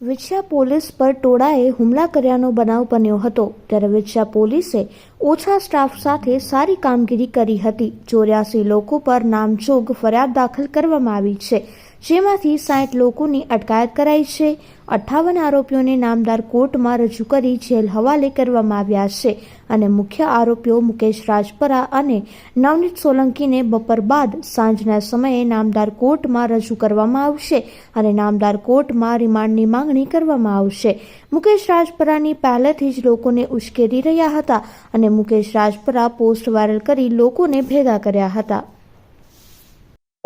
Vinchhiya police પર ટોળાએ હુમલા કર્યાનો બનાવ બન્યો હતો, ત્યારે વિછિયા પોલીસે ઓછા સ્ટાફ સાથે સારી કામગીરી કરી હતી. ચોર્યાસી લોકો પર નામજોગ ફરિયાદ દાખલ કરવામાં આવી છે. જેમાંથી સાઠ લોકોની અટકાયત કરાઈ છે. અઠ્ઠાવન આરોપીઓને નામદાર કોર્ટમાં રજૂ કરી જેલ હવાલે કરવામાં આવ્યા છે અને મુખ્ય આરોપીઓ મુકેશ રાજપરા અને નવનીત સોલંકીને બપોર બાદ સાંજના સમયે નામદાર કોર્ટમાં રજૂ કરવામાં આવશે અને નામદાર કોર્ટમાં રિમાન્ડની માંગણી કરવામાં આવશે. મુકેશ રાજપરાની પહેલેથી જ લોકોને ઉશ્કેરી રહ્યા હતા અને મુકેશ રાજપરા પોસ્ટ વાયરલ કરી લોકોને ભેગા કર્યા હતા.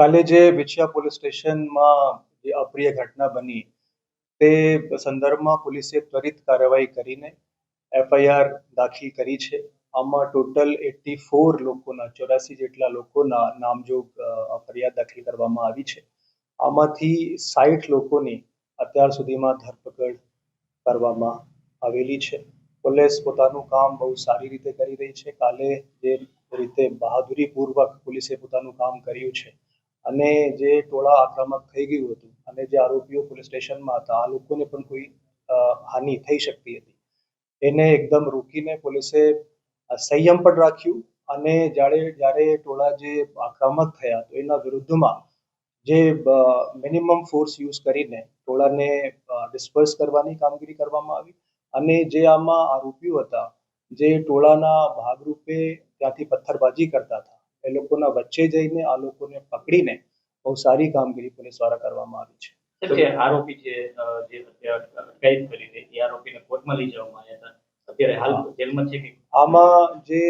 કાલે જે વિછિયા પોલીસ સ્ટેશનમાં જે અપ્રિય ઘટના બની, તે સંદર્ભમાં પોલીસે ત્વરિત કાર્યવાહી કરીને એફઆઈઆર દાખલ કરી છે. આમાં ટોટલ એટી ફોર લોકોના, ચોરાસી જેટલા લોકોના નામજોગ ફરિયાદ દાખલ કરવામાં આવી છે. આમાંથી સાઠ લોકોની અત્યાર સુધીમાં ધરપકડ કરવામાં આવેલી છે. પોલીસ પોતાનું કામ બહુ સારી રીતે કરી રહી છે. કાલે જે રીતે બહાદુરીપૂર્વક પોલીસે પોતાનું કામ કર્યું છે અને જે ટોળા આક્રમક થઈ ગયું હતું અને જે આરોપીઓ પોલીસ સ્ટેશનમાં હતા, આ લોકોને પણ કોઈ હાનિ થઈ શકતી હતી. એને એકદમ રોકીને પોલીસે સંયમ પણ રાખ્યું અને જ્યારે જ્યારે ટોળા જે આક્રમક થયા તો એના વિરુદ્ધમાં જે મિનિમમ ફોર્સ યુઝ કરીને ટોળાને ડિસ્પર્સ કરવાની કામગીરી કરવામાં આવી અને જે આમાં આરોપીઓ હતા, જે ટોળાના ભાગરૂપે ત્યાંથી પથ્થરબાજી કરતા હતા એ લોકોના વચ્ચે જઈને આ લોકોને પકડીને બહુ સારી કામગીરી પોલીસ દ્વારા કરવામાં આવી છે. આરોપી જે અટકાયત કરી છે એ આરોપીને કોર્ટમાં લઈ જવામાં આવ્યા હતા. અત્યારે હાલ જેલમાં છે આમાં જે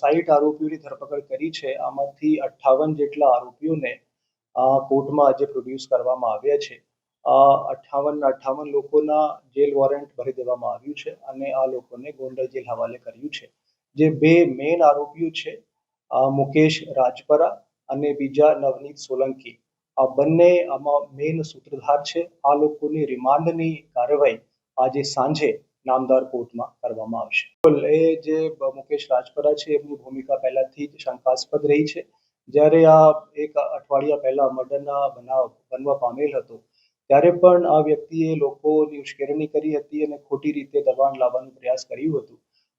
સાઈઠ આરોપીઓની ધરપકડ કરી છે આમાંથી અઠ્ઠાવન જેટલા આરોપીઓને કોર્ટમાં આજે પ્રોડ્યુસ કરવામાં આવ્યા છે. અઠ્ઠાવન અઠ્ઠાવન લોકોના જેલ વોરંટ ભરી દેવામાં આવ્યું છે અને આ લોકોને ગોંડલ જેલ હવાલે કર્યું છે. જે બે મેઇન આરોપીઓ છે મુકેશ રાજપરા અને બીજા નવનીત સોલંકી. આ બંને આમાં મેઇન સૂત્રધાર છે. આ લોકોની રિમાન્ડની કાર્યવાહી આજે સાંજે નામદાર કોર્ટમાં કરવામાં આવશે. એ જે મુકેશ રાજપરા છે, એમની ભૂમિકા પહેલાથી જ શંકાસ્પદ રહી છે. જ્યારે આ એક અઠવાડિયા પહેલા મર્ડરના બનાવ બનવા પામેલ હતો, ત્યારે પણ આ વ્યક્તિએ લોકોની ઉશ્કેરણી કરી હતી અને ખોટી રીતે દબાણ લાવવાનો પ્રયાસ કર્યું હતું.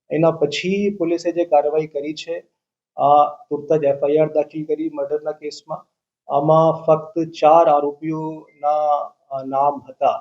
એના પછી પોલીસે જે કાર્યવાહી કરી છે આ તુરત જ એફઆઈઆર દાખલ કરી મર્ડરના કેસમાં. આમાં ફક્ત ચાર આરોપીઓના નામ હતા.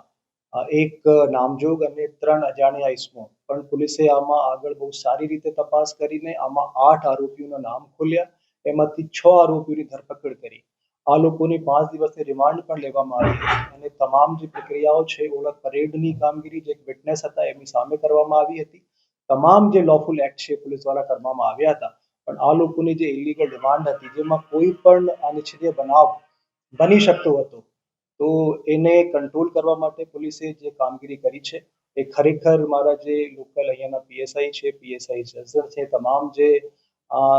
એક નામજોગ અને ત્રણ અજાણ્યા ઇસમો. પણ પોલીસે આમાં આગળ બહુ સારી રીતે તપાસ કરીને આમાં આઠ આરોપીઓના નામ ખોલ્યા. એમાંથી છ આરોપીઓની ધરપકડ કરી. આ લોકોની પાંચ દિવસની રિમાન્ડ પણ લેવામાં આવી અને તમામ જે પ્રક્રિયાઓ છે ઓળખ પરેડની કામગીરી જે વિટનેસ હતા, એમની સામે કરવામાં આવી હતી. તમામ જે લોફુલ એક્ટ છે, પોલીસ દ્વારા કરવામાં આવ્યા હતા. પણ આ લોકોની જે ઇલીગલ ડિમાન્ડ હતી, જેમાં કોઈ પણ અનિચ્છનીય બનાવ બની શકતો હતો, તો એને કંટ્રોલ કરવા માટે પોલીસે જે કામગીરી કરી છે, એ ખરેખર મારા જે લોકલ અહીંયાના પીએસઆઈ છે પીએસઆઈ જસદણ છે, તમામ જે આ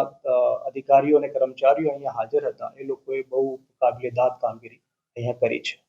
અધિકારીઓ અને કર્મચારીઓ અહીંયા હાજર હતા, એ લોકોએ બહુ કાબિલે દાદ કામગીરી અહીંયા કરી છે.